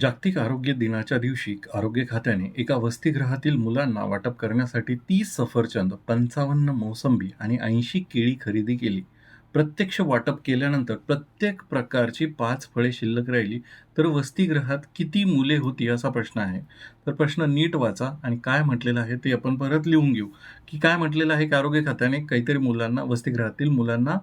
जागतिक आरोग्य दिनाच्या दिवशी आरोग्य खात्याने एका वसतिगृहातील मुलांना वाटप करण्यासाठी तीस सफरचंद पंचावन्न मोसंबी आणि ऐंशी केळी खरेदी केली. प्रत्यक्ष वाटप केल्यानंतर प्रत्येक प्रकारची पाच फळे शिल्लक राहिली. तर वसतिगृहात किती मुले होती असा प्रश्न आहे. तर प्रश्न नीट वाचा आणि काय म्हटलेलं आहे ते आपण परत लिहून घेऊ. की काय म्हटलेलं आहे की आरोग्य खात्याने काहीतरी मुलांना वसतिगृहातील मुलांना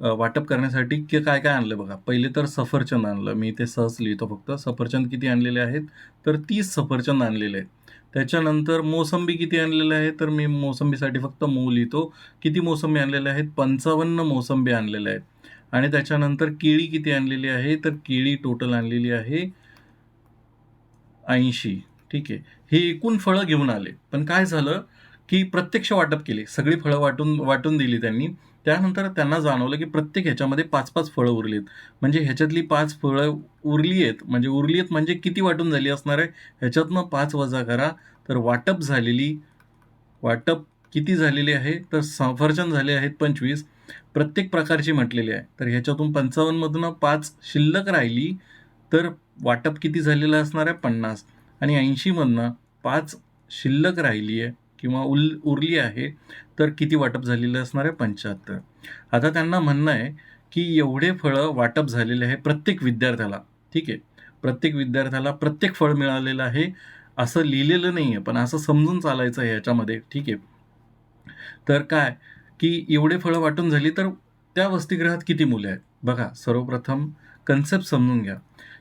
वाटप करण्यासाठी की काय काय आणलं बघा. पहिले तर सफरचंद आणलं. मी ते सहज लिहितो फक्त. सफरचंद किती आणलेले आहेत? तर तीस सफरचंद आणलेले आहेत. त्याच्यानंतर मोसंबी किती आणलेले आहे तर मी मोसंबीसाठी फक्त मऊ लिहितो. किती मोसंबी आणलेले आहेत? पंचावन्न मोसंबी आणलेले आहेत. आणि त्याच्यानंतर केळी किती आणलेली आहे? तर केळी टोटल आणलेली आहे ऐंशी. ठीक आहे. हे एकूण फळं घेऊन आले. पण काय झालं? की प्रत्यक्ष वाटप केली. सगळी फळं वाटून वाटून दिली त्यांनी. त्यानंतर त्यांना जाणवलं की प्रत्येक ह्याच्यामध्ये पाच पाच फळं उरली आहेत म्हणजे ह्याच्यातली पाच फळं उरली आहेत म्हणजे उरली आहेत म्हणजे किती वाटून झाली असणार आहे? ह्याच्यातनं पाच वजा करा. तर वाटप झालेली वाटप किती झालेली आहे? तर सफरचंद झाले आहेत पंचवीस. प्रत्येक प्रकारची म्हटलेली आहे. तर ह्याच्यातून पंचावन्नमधून पाच शिल्लक राहिली तर वाटप किती झालेलं असणार आहे? पन्नास. आणि ऐंशीमधनं पाच शिल्लक राहिली आहे. किंवा उल उरली आहे तर किती वाटप झालेलं असणार आहे पंच्याहत्तर. आता त्यांना म्हणणं आहे की एवढे फळं वाटप झालेले आहे प्रत्येक विद्यार्थ्याला. ठीक आहे? प्रत्येक विद्यार्थ्याला प्रत्येक फळ मिळालेलं आहे असं लिहिलेलं नाही आहे पण असं समजून चालायचं आहे याच्यामध्ये. ठीक आहे? तर काय? की एवढे फळं वाटून झाली तर त्या वसतिगृहात किती मुले आहेत? बघा सर्वप्रथम कन्सेप्ट समजून घ्या.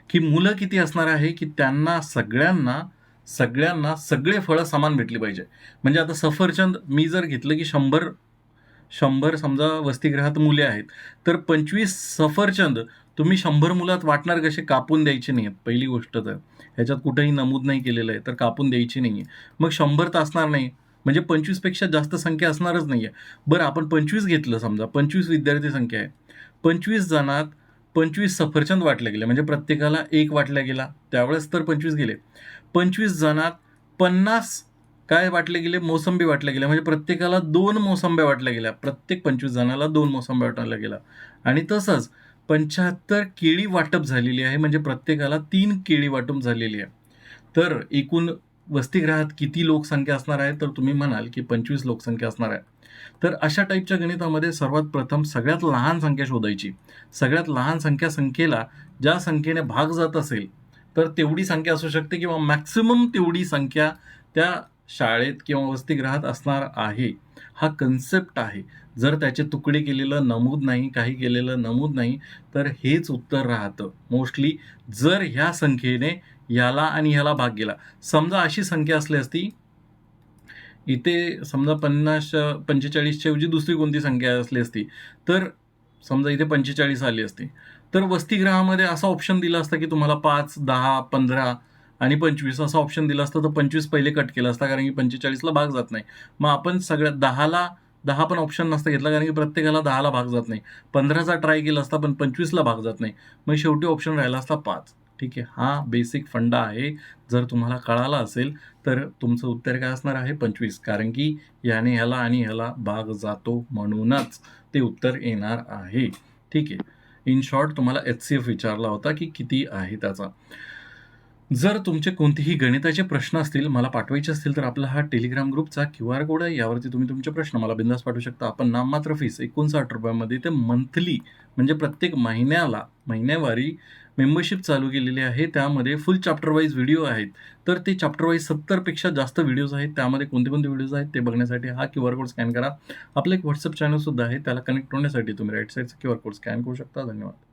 की मुलं किती असणार आहे? की त्यांना सगळ्यांना सगळ्यांना सगळे फळं समान भेटली पाहिजे. म्हणजे आता सफरचंद मी जर घेतलं की शंभर शंभर समजा वसतिगृहात मुले आहेत तर पंचवीस सफरचंद तुम्ही शंभर मुलात वाटणार कसे? कापून द्यायचे नाही आहेत पहिली गोष्ट तर. ह्याच्यात कुठेही नमूद नाही केलेलं आहे तर कापून द्यायची नाही आहे मग शंभर तर असणार नाही. म्हणजे पंचवीसपेक्षा जास्त संख्या असणारच नाही आहे बरं आपण पंचवीस घेतलं समजा. पंचवीस विद्यार्थी संख्या आहे. पंचवीस जणात पंचवीस सफरचंद वाटले गेले म्हणजे प्रत्येकाला एक वाटला गेला त्यावेळेस तर पंचवीस गेले. पंचवीस जणात पन्नास काय वाटले गेले? मोसंबी वाटल्या गेल्या म्हणजे प्रत्येकाला दोन मोसंब्या वाटल्या गेल्या. प्रत्येक पंचवीस जणाला दोन मोसंब्या वाटल्या गेला आणि तसंच पंच्याहत्तर केळी वाटप झालेली आहे म्हणजे प्रत्येकाला तीन केळी वाटप झालेली आहे. तर एकूण वसतिगृहात किती लोकसंख्या असणार आहे? तर तुम्ही म्हणाल की पंचवीस लोकसंख्या असणार आहे. तर अशा टाईपच्या गणितामध्ये सर्वात प्रथम सगळ्यात लहान संख्या शोधायची. सगळ्यात लहान संख्या संख्येला ज्या संख्येने भाग जात असेल तर तेवढी संख्या असू शकते किंवा मॅक्सिमम तेवढी संख्या त्या शाळेत किंवा वसतिगृहात असणार आहे. हा कन्सेप्ट आहे. जर त्याचे तुकडे केलेलं नमूद नाही काही केलेलं नमूद नाही तर हेच उत्तर राहतं. मोस्टली जर ह्या संख्येने याला आणि ह्याला भाग गेला. समजा अशी संख्या असली असती इथे समजा पन्नास पंचेचाळीसच्या ऐवजी दुसरी कोणती संख्या असली असती तर समजा इथे पंचेचाळीस आली असती तर वसतिगृहामध्ये असा ऑप्शन दिला असता की तुम्हाला पाच दहा पंधरा आणि पंचवीस असा ऑप्शन दिला असता तर पंचवीस पहिले कट केला असता कारण की पंचेचाळीसला भाग जात नाही. मग आपण सगळ्यात दहाला दहा पण ऑप्शन नसता घेतला कारण की प्रत्येकाला दहाला भाग जात नाही. पंधराचा ट्राय केला असता पण पंचवीसला भाग जात नाही. मग शेवटी ऑप्शन राहिला असता पाच. ठीक आहे. हा बेसिक फंडा आहे. जर तुम्हाला कळाला असेल तर तुमचं उत्तर काय असणार आहे? पंचवीस. कारण की याने ह्याला आणि ह्याला भाग जातो म्हणूनच ते उत्तर येणार आहे. ठीक आहे. इन शॉर्ट तुम्हाला एच सी एफ विचारला होता की किती आहे त्याचा. जर तुमचे कोणतेही गणिताचे प्रश्न असतील मला पाठवायचे असतील तर आपला हा टेलिग्राम ग्रुपचा क्यू आर कोड आहे. यावरती तुम्ही तुमचे प्रश्न मला बिंदास पाठवू शकता. आपण नाममात्र फीस एकोणसाठ रुपयामध्ये ते मंथली म्हणजे प्रत्येक महिन्याला महिन्यावारी मेंबरशिप चालू केलेली आहे. त्यामध्ये फुल चॅप्टर वाईज व्हिडिओ आहेत. तर ते चॅप्टर वाईज सत्तरपेक्षा जास्त व्हिडिओज आहेत. त्यामध्ये कोणते कोणते व्हिडिओज आहेत ते बघण्यासाठी हा क्यू आर कोड स्कॅन करा. आपलं एक व्हॉट्सअप चॅनलसुद्धा आहे. त्याला कनेक्ट होण्यासाठी तुम्ही राईट साईडचा क्यू आर कोड स्कॅन करू शकता. धन्यवाद.